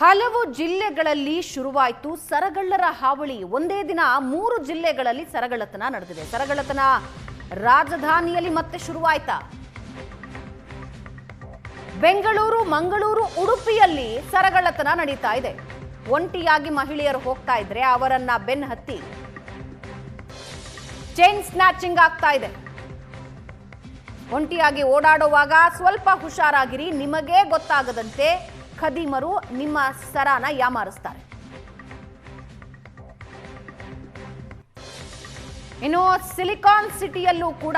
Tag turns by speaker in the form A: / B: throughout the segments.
A: ಹಲವು ಜಿಲ್ಲೆಗಳಲ್ಲಿ ಶುರುವಾಯಿತು ಸರಗಳ್ಳರ ಹಾವಳಿ. ಒಂದೇ ದಿನ ಮೂರು ಜಿಲ್ಲೆಗಳಲ್ಲಿ ಸರಗಳ್ಳತನ ನಡೆದಿದೆ. ಸರಗಳ್ಳತನ ರಾಜಧಾನಿಯಲ್ಲಿ ಮತ್ತೆ ಶುರುವಾಯ್ತಾ. ಬೆಂಗಳೂರು, ಮಂಗಳೂರು, ಉಡುಪಿಯಲ್ಲಿ ಸರಗಳ್ಳತನ ನಡೀತಾ ಇದೆ. ಒಂಟಿಯಾಗಿ ಮಹಿಳೆಯರು ಹೋಗ್ತಾ ಇದ್ರೆ ಅವರನ್ನ ಬೆನ್ ಹತ್ತಿ. ಚೈನ್ ಸ್ನ್ಯಾಚಿಂಗ್ ಆಗ್ತಾ ಇದೆ. ಒಂಟಿಯಾಗಿ ಓಡಾಡುವಾಗ ಸ್ವಲ್ಪ ಹುಷಾರಾಗಿರಿ, ನಿಮಗೇ ಗೊತ್ತಾಗದಂತೆ ಖದೀಮರು ನಿಮ್ಮ ಸರಾನ ಯಾಮಾರಿಸ್ತಾರೆ. ಇನ್ನು ಸಿಲಿಕಾನ್ ಸಿಟಿಯಲ್ಲೂ ಕೂಡ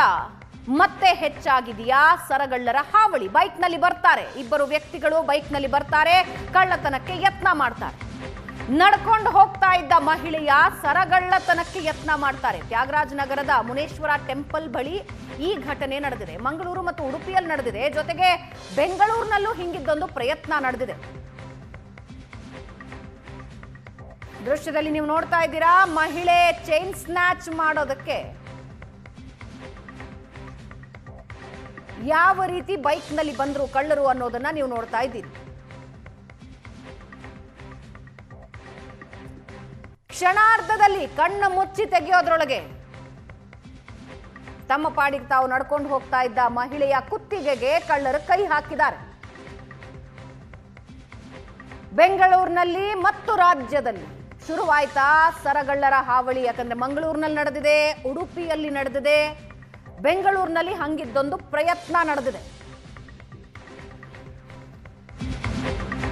A: ಮತ್ತೆ ಹೆಚ್ಚಾಗಿದೆಯಾ? ಸರಗಳ್ಳರ ಹಾವಳಿ. ಬೈಕ್ನಲ್ಲಿ ಬರ್ತಾರೆ. ಇಬ್ಬರು ವ್ಯಕ್ತಿಗಳು ಬೈಕ್ನಲ್ಲಿ ಬರ್ತಾರೆ. ಕಳ್ಳತನಕ್ಕೆ ಯತ್ನ ಮಾಡ್ತಾರೆ. ನಡ್ಕೊಂಡು ಹೋಗ್ತಾ ಇದ್ದ ಮಹಿಳೆಯ ಸರಗಳ್ಳತನಕ್ಕೆ ಯತ್ನ ಮಾಡ್ತಾರೆ. ತ್ಯಾಗರಾಜ್ ನಗರದ ಮುನೇಶ್ವರ ಟೆಂಪಲ್ ಬಳಿ ಈ ಘಟನೆ ನಡೆದಿದೆ. ಮಂಗಳೂರು ಮತ್ತು ಉಡುಪಿಯಲ್ಲಿ ನಡೆದಿದೆ. ಜೊತೆಗೆ ಬೆಂಗಳೂರಿನಲ್ಲೂ ಹಿಂಗಿದ್ದೊಂದು ಪ್ರಯತ್ನ ನಡೆದಿದೆ. ದೃಶ್ಯದಲ್ಲಿ ನೀವು ನೋಡ್ತಾ ಇದ್ದೀರಾ, ಮಹಿಳೆ ಚೈನ್ ಸ್ನ್ಯಾಚ್ ಮಾಡೋದಕ್ಕೆ. ಯಾವ ರೀತಿ ಬೈಕ್ನಲ್ಲಿ ಬಂದರು ಕಳ್ಳರು ಅನ್ನೋದನ್ನ ನೀವು ನೋಡ್ತಾ ಇದ್ದೀರಿ. ಕ್ಷಣಾರ್ಧದಲ್ಲಿ ಕಣ್ಣು ಮುಚ್ಚಿ ತೆಗೆಯೋದ್ರೊಳಗೆ ತಮ್ಮ ಪಾಡಿಗೆ ತಾವು ನಡ್ಕೊಂಡು ಹೋಗ್ತಾ ಇದ್ದ ಮಹಿಳೆಯ ಕುತ್ತಿಗೆಗೆ ಕಳ್ಳರು ಕೈ ಹಾಕಿದ್ದಾರೆ. ಬೆಂಗಳೂರಿನಲ್ಲಿ ಮತ್ತು ರಾಜ್ಯದಲ್ಲಿ ಶುರುವಾಯ್ತಾ ಸರಗಳ್ಳರ ಹಾವಳಿ. ಯಾಕಂದ್ರೆ ಮಂಗಳೂರಿನಲ್ಲಿ ನಡೆದಿದೆ, ಉಡುಪಿಯಲ್ಲಿ ನಡೆದಿದೆ, ಬೆಂಗಳೂರಿನಲ್ಲಿ ಹಂಗಿದ್ದೊಂದು ಪ್ರಯತ್ನ ನಡೆದಿದೆ.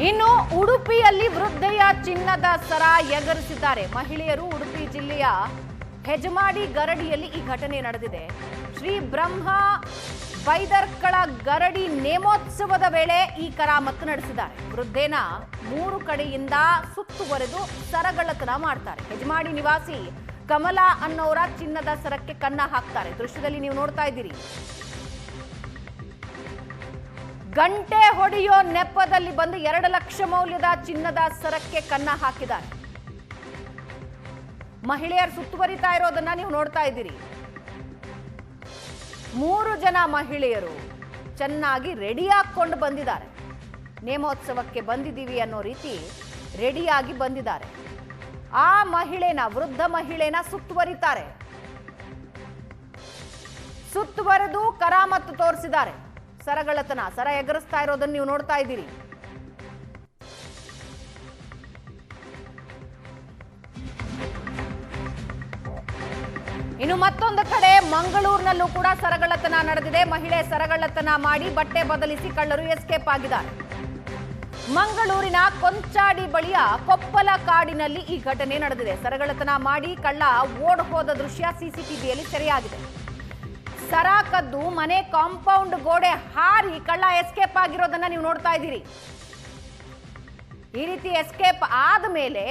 A: ಇನ್ನು ಉಡುಪಿಯಲ್ಲಿ ವೃದ್ಧೆಯ ಚಿನ್ನದ ಸರ ಎಗರಿಸಿದ್ದಾರೆ. ಮಹಿಳೆಯರು ಉಡುಪಿ ಜಿಲ್ಲೆಯ ಹೆಜಮಾಡಿ ಗರಡಿಯಲ್ಲಿ ಈ ಘಟನೆ ನಡೆದಿದೆ. ಶ್ರೀ ಬ್ರಹ್ಮ ಬೈದರ್ಕಳ ಗರಡಿ ನೇಮೋತ್ಸವದ ವೇಳೆ ಈ ಕರಾಮತ್ತು ನಡೆಸಿದ್ದಾರೆ. ವೃದ್ಧೇನ ಮೂರು ಕಡೆಯಿಂದ ಸುತ್ತುವರೆದು ಸರಗಳ್ಳತನ ಮಾಡ್ತಾರೆ. ಹೆಜಮಾಡಿ ನಿವಾಸಿ ಕಮಲಾ ಅನ್ನೋರ ಚಿನ್ನದ ಸರಕ್ಕೆ ಕನ್ನ ಹಾಕ್ತಾರೆ. ದೃಶ್ಯದಲ್ಲಿ ನೀವು ನೋಡ್ತಾ ಇದ್ದೀರಿ. ಗಂಟೆ ಹೊಡೆಯೋ ನೆಪದಲ್ಲಿ ಬಂದು ಎರಡು ಲಕ್ಷ ಮೌಲ್ಯದ ಚಿನ್ನದ ಸರಕ್ಕೆ ಕನ್ನ ಹಾಕಿದ್ದಾರೆ. ಮಹಿಳೆಯರು ಸುತ್ತುವರಿತಾ ಇರೋದನ್ನ ನೀವು ನೋಡ್ತಾ ಇದ್ದೀರಿ. ಮೂರು ಜನ ಮಹಿಳೆಯರು ಚೆನ್ನಾಗಿ ರೆಡಿ ಹಾಕೊಂಡು ಬಂದಿದ್ದಾರೆ. ನೇಮೋತ್ಸವಕ್ಕೆ ಬಂದಿದ್ದೀವಿ ಅನ್ನೋ ರೀತಿ ರೆಡಿಯಾಗಿ ಬಂದಿದ್ದಾರೆ. ಆ ಮಹಿಳೆನ, ವೃದ್ಧ ಮಹಿಳೆನ ಸುತ್ತುವರಿತಾರೆ. ಸುತ್ತುವರೆದು ಕರಾಮತ್ತು ತೋರಿಸಿದ್ದಾರೆ. ಸರಗಳತನ ಸರ ಎಗರಿಸ್ತಾ ಇರೋದನ್ನ ನೀವು ನೋಡ್ತಾ ಇದ್ದೀರಿ. ಇನ್ನು ಮತ್ತೊಂದು ಕಡೆ ಮಂಗಳೂರಿನಲ್ಲೂ ಕೂಡ ಸರಗಳತನ ನಡೆದಿದೆ. ಮಹಿಳೆ ಸರಗಳತನ ಮಾಡಿ ಬಟ್ಟೆ ಬದಲಿಸಿ ಕಳ್ಳರು ಎಸ್ಕೇಪ್ ಆಗಿದ್ದಾರೆ. ಮಂಗಳೂರಿನ ಕೊಂಚಾಡಿ ಬಳಿಯ ಕೊಪ್ಪಲ ಕಾಡಿನಲ್ಲಿ ಈ ಘಟನೆ ನಡೆದಿದೆ. ಸರಗಳತನ ಮಾಡಿ ಕಳ್ಳ ಓಡ್ ಹೋದ ದೃಶ್ಯ ಸಿಸಿಟಿವಿಯಲ್ಲಿ ಸೆರೆಯಾಗಿದೆ. ಸರ ಕದ್ದು, ಮನೆ ಕಾಂಪೌಂಡ್ ಗೋಡೆ ಹಾರಿ ಕಳ್ಳ ಎಸ್ಕೇಪ್ ಆಗಿರೋದನ್ನ ನೀವು ನೋಡ್ತಾ ಇದ್ದೀರಿ. ಈ ರೀತಿ ಎಸ್ಕೇಪ್ ಆದ ಮೇಲೆ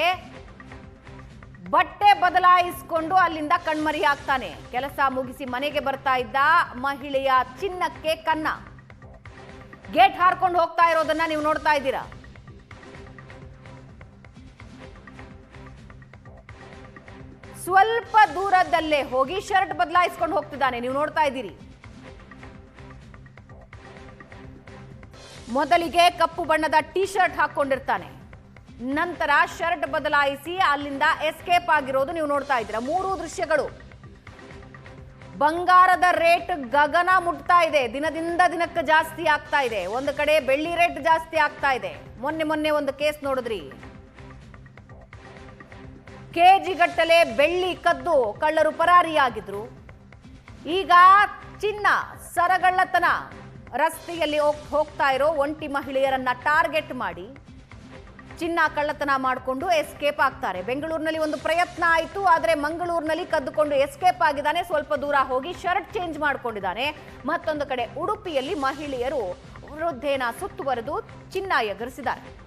A: ಬಟ್ಟೆ ಬದಲಾಯಿಸಿಕೊಂಡು ಅಲ್ಲಿಂದ ಕಣ್ಮರಿ ಆಗ್ತಾನೆ. ಕೆಲಸ ಮುಗಿಸಿ ಮನೆಗೆ ಬರ್ತಾ ಇದ್ದ ಮಹಿಳೆಯ ಚಿನ್ನಕ್ಕೆ ಕನ್ನ. ಗೇಟ್ ಹಾರ್ಕೊಂಡು ಹೋಗ್ತಾ ಇರೋದನ್ನ ನೀವು ನೋಡ್ತಾ ಇದ್ದೀರಾ? ಸ್ವಲ್ಪ ದೂರದಲ್ಲೇ ಹೋಗಿ ಶರ್ಟ್ ಬದಲಾಯಿಸ್ಕೊಂಡು ಹೋಗ್ತಿದ್ದಾನೆ. ನೀವು ನೋಡ್ತಾ ಇದ್ದೀರಿ. ಮೊದಲಿಗೆ ಕಪ್ಪು ಬಣ್ಣದ ಟಿ ಶರ್ಟ್ ಹಾಕೊಂಡಿರ್ತಾನೆ ನಂತರ ಶರ್ಟ್ ಬದಲಾಯಿಸಿ ಅಲ್ಲಿಂದ ಎಸ್ಕೇಪ್ ಆಗಿರೋದು ನೀವು ನೋಡ್ತಾ ಇದ್ದೀರಾ. ಮೂರು ದೃಶ್ಯಗಳು. ಬಂಗಾರದ ರೇಟ್ ಗಗನ ಮುಟ್ತಾ ಇದೆ. ದಿನದಿಂದ ದಿನಕ್ಕೆ ಜಾಸ್ತಿ ಆಗ್ತಾ ಇದೆ. ಒಂದು ಕಡೆ ಬೆಳ್ಳಿ ರೇಟ್ ಜಾಸ್ತಿ ಆಗ್ತಾ ಇದೆ. ಮೊನ್ನೆ ಮೊನ್ನೆ ಒಂದು ಕೇಸ್ ನೋಡಿದ್ರಿ. ಕೆಜಿ ಗಟ್ಟಲೆ ಬೆಳ್ಳಿ ಕದ್ದು ಕಳ್ಳರು ಪರಾರಿಯಾಗಿದ್ರು. ಈಗ ಚಿನ್ನ, ಸರಗಳ್ಳತನ. ರಸ್ತೆಯಲ್ಲಿ ಹೋಗ್- ಹೋಗ್ತಾ ಇರೋ ಒಂಟಿ ಮಹಿಳೆಯರನ್ನ ಟಾರ್ಗೆಟ್ ಮಾಡಿ ಚಿನ್ನ ಕಳ್ಳತನ ಮಾಡಿಕೊಂಡು ಎಸ್ಕೇಪ್ ಆಗ್ತಾರೆ. ಬೆಂಗಳೂರಿನಲ್ಲಿ ಒಂದು ಪ್ರಯತ್ನ ಆಯಿತು, ಆದರೆ ಮಂಗಳೂರಿನಲ್ಲಿ ಕದ್ದುಕೊಂಡು ಎಸ್ಕೇಪ್ ಆಗಿದ್ದಾನೆ. ಸ್ವಲ್ಪ ದೂರ ಹೋಗಿ ಶರ್ಟ್ ಚೇಂಜ್ ಮಾಡಿಕೊಂಡಿದ್ದಾನೆ. ಮತ್ತೊಂದು ಕಡೆ ಉಡುಪಿಯಲ್ಲಿ ಮಹಿಳೆಯರು ವೃದ್ಧೇನ ಸುತ್ತುವರೆದು ಚಿನ್ನ ಎಗರಿಸಿದ್ದಾರೆ.